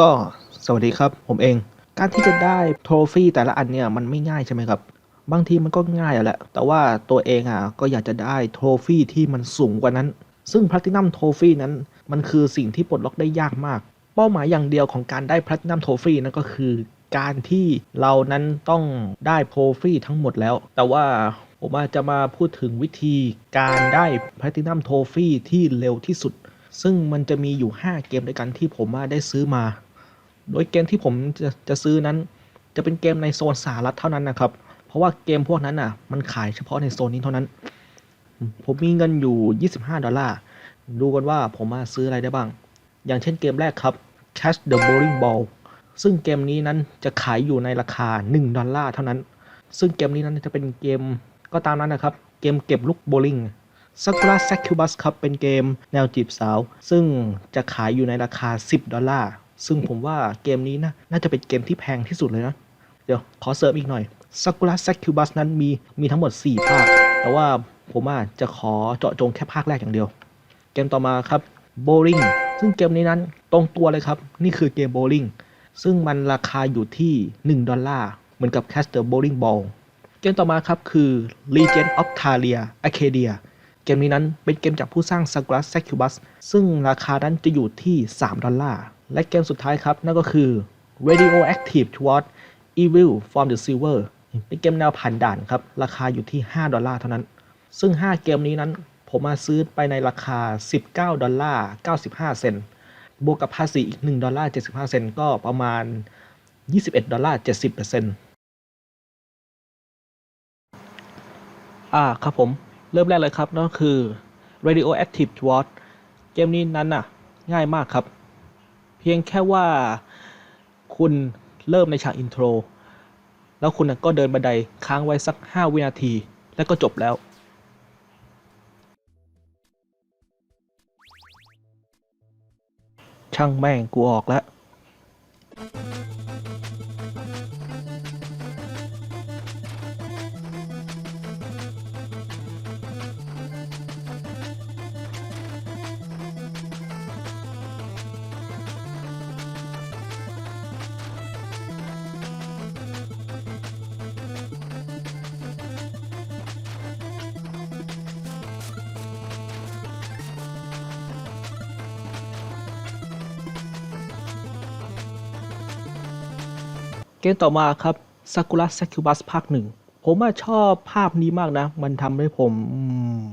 ก็สวัสดีครับผมเอง การที่จะได้โทรฟี่แต่ละอันเนี่ยมันไม่ง่ายใช่ไหมครับ บางทีมันก็ง่ายอะแหละ แต่ว่าตัวเองอะก็อยากจะได้โทรฟี่ที่มันสูงกว่านั้น ซึ่งแพลตินัมโทรฟี่นั้น มันคือสิ่งที่ปลดล็อกได้ยากมาก เป้าหมายอย่างเดียวของการได้แพลตินัมโทรฟี่นั่นก็คือ การที่เรานั้นต้องได้โทรฟี่ทั้งหมดแล้ว แต่ว่าผมอาจจะมาพูดถึงวิธีการได้แพลตินัมโทรฟี่ที่เร็วที่สุดซึ่งมันจะมีอยู่ 5 เกมด้วยกันที่ผมมาได้ซื้อมา โดยเกมที่ผมจะจะซื้อนั้น จะเป็นเกมในโซนสหรัฐเท่านั้นนะครับ เพราะว่าเกมพวกนั้นอะ มันขายเฉพาะในโซนนี้เท่านั้น ผมมีเงินอยู่ 25 ดอลลาร์ ดูกันว่าผมมาซื้ออะไรได้บ้าง อย่างเช่นเกมแรกครับ Catch the Bowling Ball ซึ่งเกมนี้นั้นจะขายอยู่ในราคา 1 ดอลลาร์เท่านั้น ซึ่งเกมนี้นั้นจะเป็นเกมก็ตามนั้นนะครับ เกมเก็บลูกโบลิ่ง Sakura Succubus ครับเป็นเกมแนวจีบสาว ซึ่งจะขายอยู่ในราคา 10 ดอลลาร์ ซึ่งผมว่าเกมนี้นะน่าจะเป็นเกมที่แพงที่สุดเลยนะ เดี๋ยวขอเสริมอีกหน่อย Sakura Succubus นั้นมีมีทั้งหมด 4 ภาค แต่ว่าผมอะจะขอเจาะจงแค่ภาคแรกอย่างเดียว เกมต่อมาครับ Bowling ซึ่งเกมนี้นั้นตรงตัวเลยครับ นี่คือเกม Bowling ซึ่งมันราคาอยู่ที่ 1 ดอลลาร์ เหมือนกับ Catch the Bowling Ball เกมต่อมาครับคือ Legend of Talia Arcadia เกมนี้นั้นเป็นเกมจากผู้สร้าง Sakura Succubus ซึ่งราคานั้นจะอยู่ที่ 3 ดอลลาร์ และเกมสุดท้ายครับ นั่นก็คือ Radioactive Toward Evil from the Silver เป็นเกมแนวผ่านด่านครับ ราคาอยู่ที่ 5 ดอลลาร์เท่านั้น ซึ่ง 5 เกมนี้นั้นผมมาซื้อไปในราคา 19 ดอลลาร์ 95 เซนต์บวกกับภาษีอีก 1 ดอลลาร์ 75 เซนต์ก็ประมาณ 21 ดอลลาร์ 70เปอร์เซ็นต์อ่าครับผม เริ่มแรกเลยครับนั่นก็คือ Radioactive Sword เกมนี้นั้นน่ะ ง่ายมากครับ เพียงแค่ว่าคุณเริ่มในฉากอินโทร แล้วคุณก็เดินบันไดค้างไว้สัก 5 วินาที แล้วก็จบแล้ว ช่างแม่งกูออกแล้ว เกมต่อมาครับ Sakura Succubus ภาคหนึ่ง ผมอะชอบภาพนี้มากนะ มันทำให้ผมอืม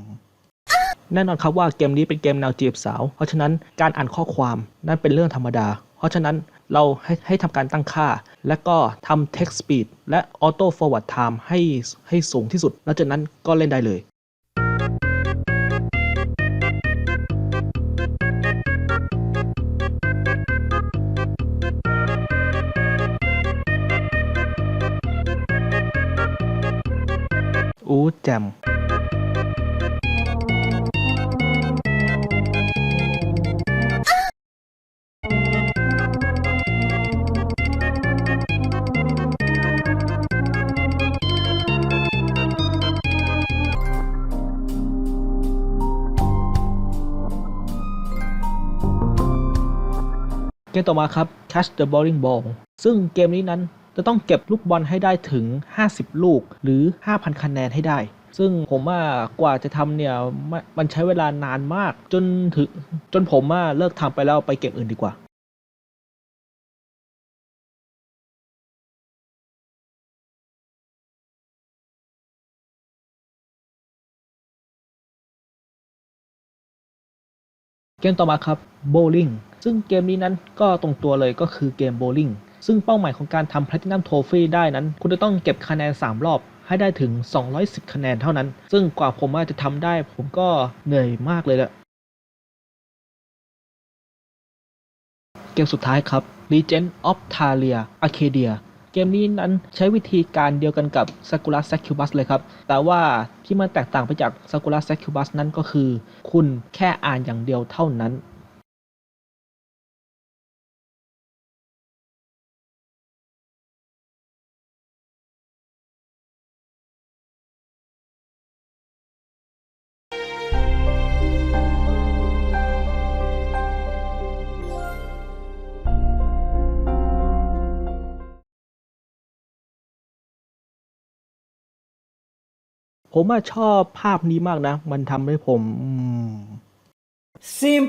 แน่นอนครับว่าเกมนี้เป็นเกมแนวจีบสาว เพราะฉะนั้นการอ่านข้อความนั่นเป็นเรื่องธรรมดา เพราะฉะนั้นเราให้ให้ทำการตั้งค่า และก็ทำ text speed และ auto forward time ให้ให้สูงที่สุด แล้วจากนั้นก็เล่นได้เลย อู้แจ่มเกมต่อมาครับ Catch the Bowling Ball ซึ่งเกมนี้นั้น จะต้องเก็บลูกบอลให้ได้ถึง 50 ลูกหรือ 5,000 คะแนนให้ได้ ซึ่งผมว่ากว่าจะทำเนี่ยมันใช้เวลานานมากจนถึงจนผมว่าเลิกทำไปแล้วไปเกมอื่นดีกว่าเกมต่อมาครับ Bowling ซึ่งเกมนี้นั้นก็ตรงตัวเลยก็คือเกม Bowling ซึ่งเป้าหมายของการทำ Platinum Trophy ได้นั้น คุณจะต้องเก็บคะแนน 3 รอบให้ได้ถึง 210 คะแนนเท่านั้น ซึ่งกว่าผมจะทำได้ผมก็เหนื่อยมากเลยแหละเกมสุดท้ายครับ Legend of Talia Arcadia เกมนี้นั้นใช้วิธีการเดียวกันกับ Sakura Succubus เลยครับ แต่ว่าที่มันแตกต่างไปจาก Sakura Succubus นั้นก็คือ คุณแค่อ่านอย่างเดียวเท่านั้น ผมว่าชอบภาพนี้มากนะ มันทำให้ผม ซิม